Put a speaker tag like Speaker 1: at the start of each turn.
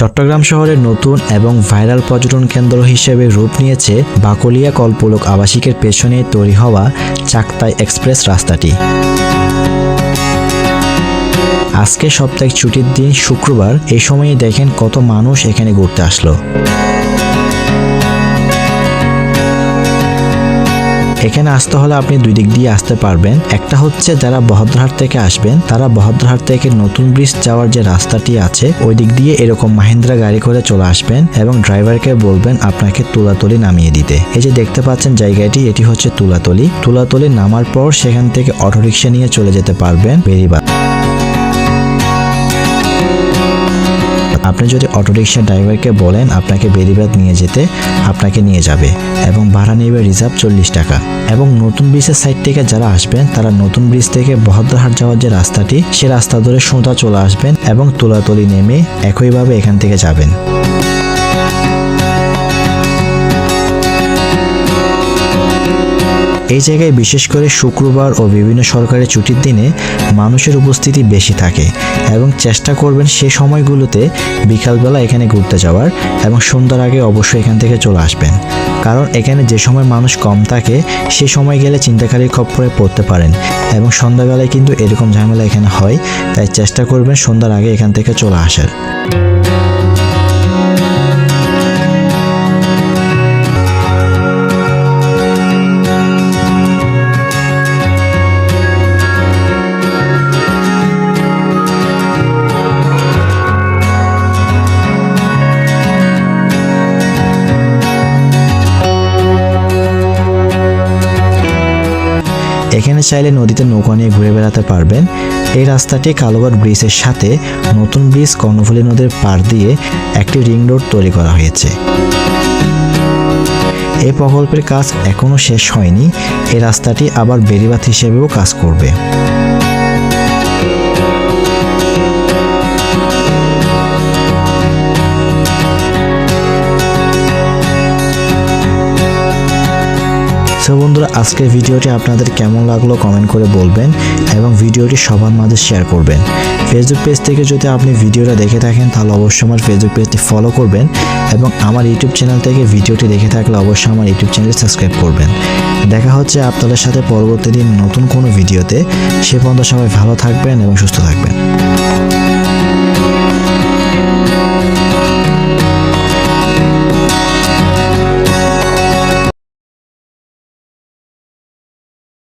Speaker 1: চট্টগ্রাম শহরের নতুন এবং ভাইরাল পর্যটন কেন্দ্র হিসেবে রূপ নিয়েছে বাকলিয়া কল্পলোক আবাসিকের পেছনে তৈরি হওয়া চাকতাই এক্সপ্রেস রাস্তাটি। আজকে সপ্তাহে ছুটির দিন শুক্রবার এই সময়ে দেখেন কত মানুষ এখানে ঘুরতে আসলো। এখানে আসতে হলে আপনি দুই দিক দিয়ে আসতে পারবেন। একটা হচ্ছে যারা বহদ্রহাট থেকে আসবেন, তারা বহদ্রহাট থেকে নতুন ব্রিজ যাওয়ার যে রাস্তাটি আছে, ওই দিক দিয়ে এরকম মাহিন্দ্রা গাড়ি করে চলে আসবেন এবং ড্রাইভারকে বলবেন আপনাকে তুলাতলি নামিয়ে দিতে। এই যে দেখতে পাচ্ছেন জায়গাটি, এটি হচ্ছে তুলাতলি। তুলাতলি নামার পর সেখান থেকে অটোরিক্সা নিয়ে চলে যেতে পারবেন বেরিবাদ। আপনি যদি অটোরিকশা ড্রাইভারকে বলেন আপনাকে বেরিবাদ নিয়ে যেতে, আপনাকে নিয়ে যাবে এবং ভাড়া নেবে রিজার্ভ চল্লিশ টাকা। এবং নতুন ব্রিজের সাইড থেকে যারা আসবেন, তারা নতুন ব্রিজ থেকে বহদ্রহাট যাওয়ার যে রাস্তাটি, সে রাস্তা ধরে সোঁতা চলে আসবেন এবং তোলাতলি নেমে একইভাবে এখান থেকে যাবেন। এই জায়গায় বিশেষ করে শুক্রবার ও বিভিন্ন সরকারি ছুটির দিনে মানুষের উপস্থিতি বেশি থাকে এবং চেষ্টা করবেন সে সময়গুলোতে বিকালবেলা এখানে ঘুরতে যাওয়ার এবং সন্ধ্যার আগে অবশ্যই এখান থেকে চলে আসবেন। কারণ এখানে যে সময় মানুষ কম থাকে, সে সময় গেলে চিন্তাকারীর খপ্পরে পড়তে পারেন এবং সন্ধ্যাবেলায় কিন্তু এরকম ঝামেলা এখানে হয়, তাই চেষ্টা করবেন সন্ধ্যার আগে এখান থেকে চলে আসার। এখানে চাইলে নদীতে নৌকা নিয়ে ঘুরে বেড়াতে পারবেন। এই রাস্তাটি কালোবার ব্রিজের সাথে নতুন ব্রিজ কর্ণফুলী নদীর পার দিয়ে একটি রিং রোড তৈরি করা হয়েছে। এই প্রকল্পের কাজ এখনও শেষ হয়নি। এই রাস্তাটি আবার বেরিবাত হিসেবেও কাজ করবে। সো বন্ধুরা, আজকের ভিডিওটি আপনাদের কেমন লাগল কমেন্ট করে বলবেন এবং ভিডিওটি সবার মাঝে শেয়ার করবেন। ফেসবুক পেজ থেকে যদি আপনি ভিডিওটা দেখে থাকেন, তাহলে অবশ্যই আমার ফেসবুক পেজটি ফলো করবেন এবং আমার ইউটিউব চ্যানেল থেকে ভিডিওটি দেখে থাকলে অবশ্যই আমার ইউটিউব চ্যানেল সাবস্ক্রাইব করবেন। দেখা হচ্ছে আপনাদের সাথে পরবর্তী দিন নতুন কোনো ভিডিওতে। সে পর্যন্ত সবাই ভালো থাকবেন এবং সুস্থ থাকবেন।